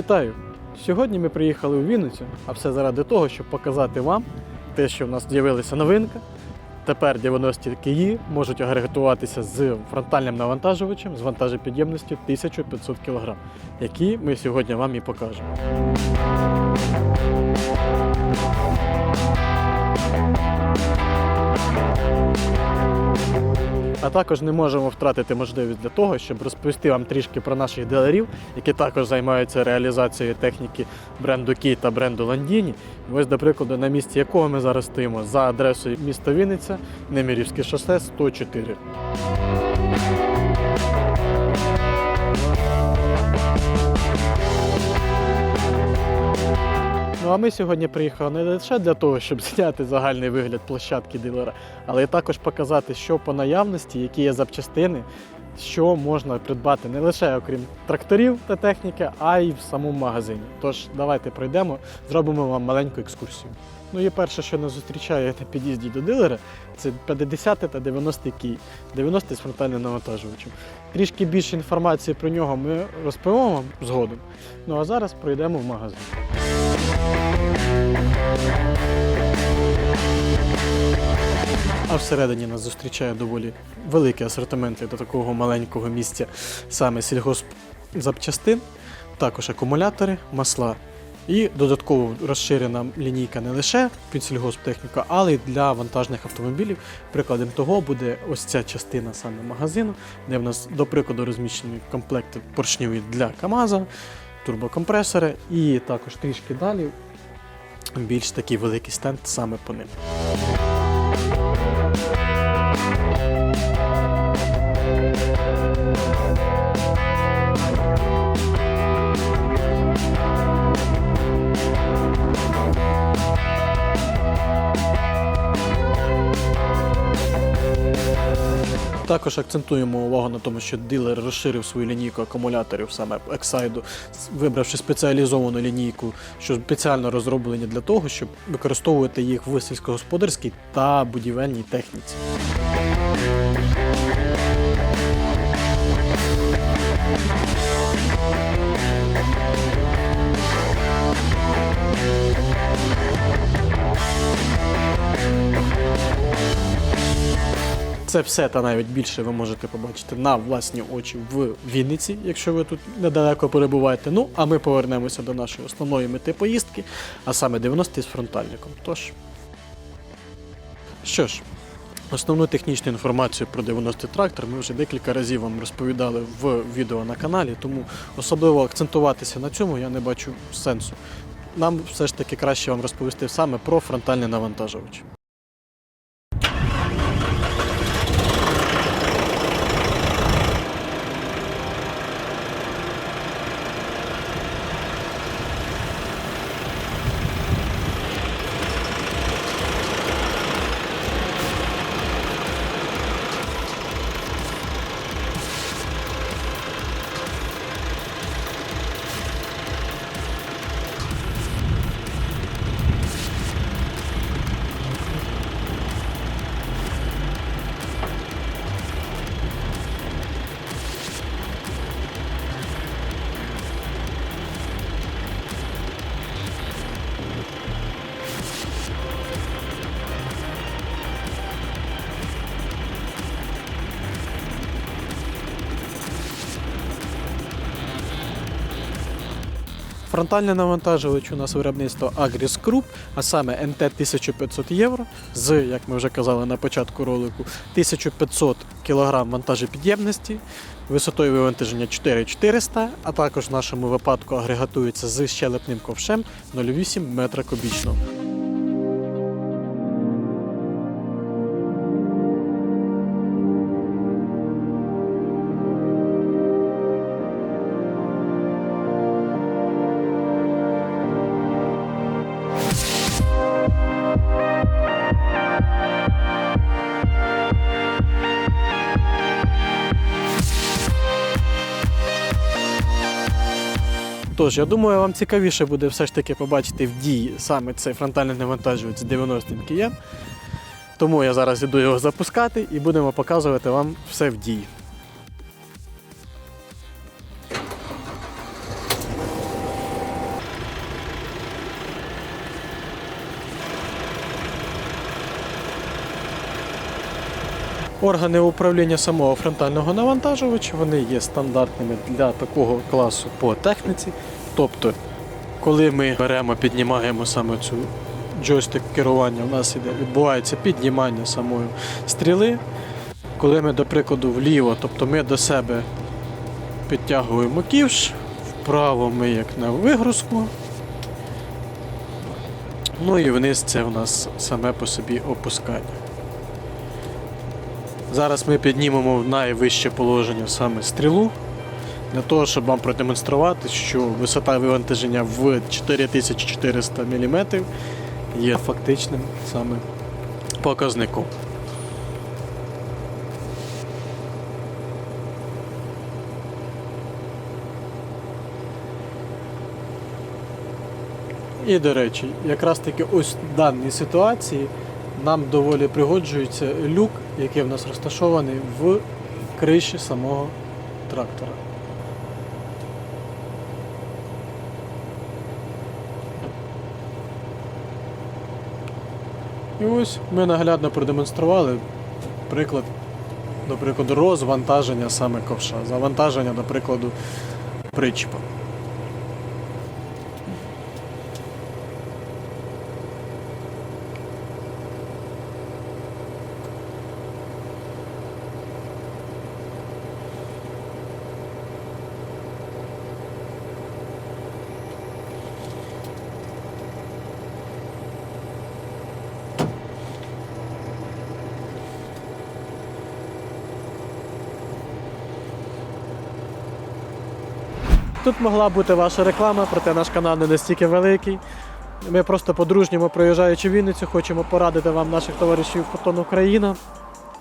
Вітаю! Сьогодні ми приїхали у Вінницю, а все заради того, щоб показати вам те, що в нас з'явилася новинка. Тепер 90 Киї можуть агрегатуватися з фронтальним навантажувачем з вантажопідємністю 1500 кг, які ми сьогодні вам і покажемо. А також не можемо втратити можливість для того, щоб розповісти вам трішки про наших дилерів, які також займаються реалізацією техніки бренду Кій та бренду Ландіні. Ось, до прикладу, на місці якого ми зараз стоїмо за адресою міста Вінниця, Немирівське шосе 104. Ну а ми сьогодні приїхали не лише для того, щоб зняти загальний вигляд площадки дилера, але й також показати, що по наявності, які є запчастини, що можна придбати не лише окрім тракторів та техніки, а й в самому магазині. Тож давайте пройдемо, зробимо вам маленьку екскурсію. Ну і перше, що нас зустрічає на під'їзді до дилера, це 50 та 90 кій, 90 з фронтальним навантажувачем. Трішки більше інформації про нього ми розповімо вам згодом. Ну а зараз пройдемо в магазин. А всередині нас зустрічає доволі великий асортимент для такого маленького місця саме сільгоспзапчастин, також акумулятори, масла. І додатково розширена лінійка не лише під сільгосптехніку, але й для вантажних автомобілів. Прикладом того буде ось ця частина саме магазину, де в нас, до прикладу, розміщені комплекти поршневі для КАМАЗа, турбокомпресори, і також трішки далі більш такий великий стенд саме по ним. Також акцентуємо увагу на тому, що дилер розширив свою лінійку акумуляторів саме Exide, вибравши спеціалізовану лінійку, що спеціально розроблені для того, щоб використовувати їх в сільськогосподарській та будівельній техніці. Це все та навіть більше ви можете побачити на власні очі в Вінниці, якщо ви тут недалеко перебуваєте. Ну, а ми повернемося до нашої основної мети поїздки, а саме 90 з фронтальником. Тож, що ж, основну технічну інформацію про 90 трактор ми вже декілька разів вам розповідали в відео на каналі, тому особливо акцентуватися на цьому я не бачу сенсу. Нам все ж таки краще вам розповісти саме про фронтальний навантажувач. Фронтальний навантажувач у нас виробництво Agris Group, а саме НТ 1500 євро з, як ми вже казали на початку ролику, 1500 кг вантажопідємності, висотою вивантаження 4400, а також в нашому випадку агрегатується з щелепним ковшем 0,8 метра кубічного. Тож, я думаю, вам цікавіше буде все ж таки побачити в дії саме цей фронтальний навантажувач 90 КМ. Тому я зараз іду його запускати і будемо показувати вам все в дії. Органи управління самого фронтального навантажувача вони є стандартними для такого класу по техніці. Тобто, коли ми беремо, піднімаємо саме цю джойстик керування, у нас іде, відбувається піднімання самої стріли. Коли ми, до прикладу, вліво, тобто ми до себе підтягуємо ківш, вправо ми як на вигрузку. Ну і вниз це у нас саме по собі опускання. Зараз ми піднімемо в найвище положення саме стрілу, для того, щоб вам продемонструвати, що висота вивантаження в 4400 мм є фактичним саме показником. І до речі, якраз таки ось в даній ситуації нам доволі пригоджується люк, який в нас розташований в криші самого трактора. І ось ми наглядно продемонстрували приклад, до прикладу, розвантаження саме ковша, завантаження, до прикладу, причіпа. Тут могла бути ваша реклама, проте наш канал не настільки великий. Ми просто по-дружньому проїжджаючи Вінницю, хочемо порадити вам наших товаришів Фотон Україна,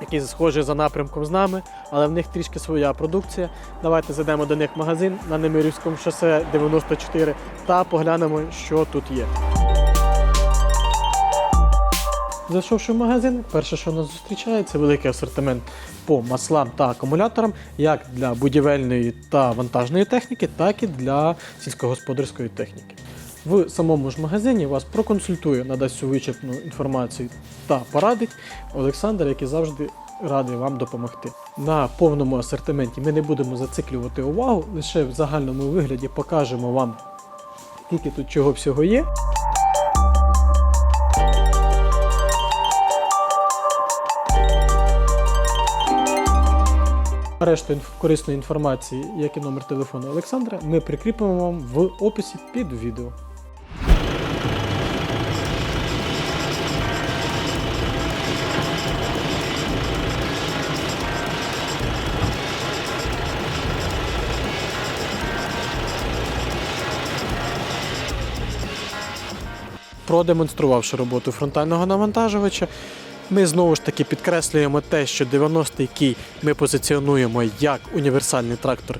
які схожі за напрямком з нами, але в них трішки своя продукція. Давайте зайдемо до них в магазин на Немирівському шосе 94 та поглянемо, що тут є. Зайшовши в магазин, перше, що нас зустрічає, це великий асортимент по маслам та акумуляторам, як для будівельної та вантажної техніки, так і для сільськогосподарської техніки. В самому ж магазині вас проконсультує, надасть всю вичерпну інформацію та порадить Олександр, який завжди радий вам допомогти. На повному асортименті ми не будемо зациклювати увагу, лише в загальному вигляді покажемо вам, скільки тут чого всього є. Решту корисної інформації, як і номер телефону Олександра, ми прикріпимо вам в описі під відео. Продемонструвавши роботу фронтального навантажувача, ми знову ж таки підкреслюємо те, що 90-й кій ми позиціонуємо як універсальний трактор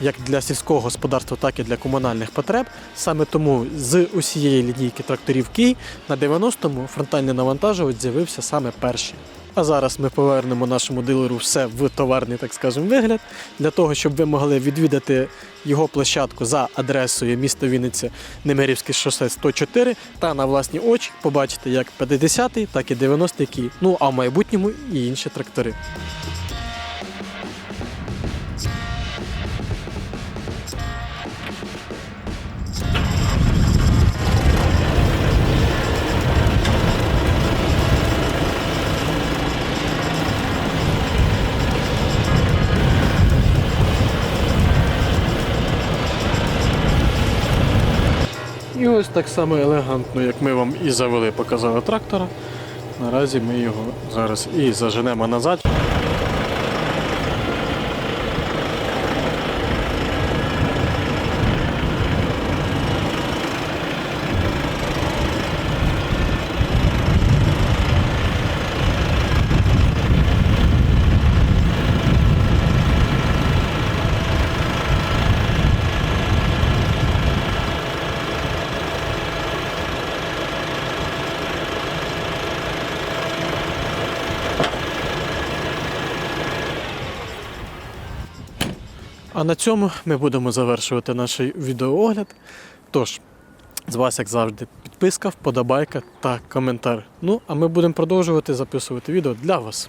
як для сільського господарства, так і для комунальних потреб. Саме тому з усієї лінійки тракторів Кій на 90-му фронтальний навантажувач з'явився саме перший. А зараз ми повернемо нашому дилеру все в товарний, так скажемо, вигляд, для того, щоб ви могли відвідати його площадку за адресою міста Вінниця Немирівське шосе 104 та на власні очі побачити як 50-й, так і 90-й. Ну а в майбутньому і інші трактори. І ось так само елегантно, як ми вам і завели, показали трактора. Наразі ми його зараз і заженемо назад. А на цьому ми будемо завершувати наш відеоогляд. Тож, з вас, як завжди, підписка, вподобайка та коментар. Ну, а ми будемо продовжувати записувати відео для вас.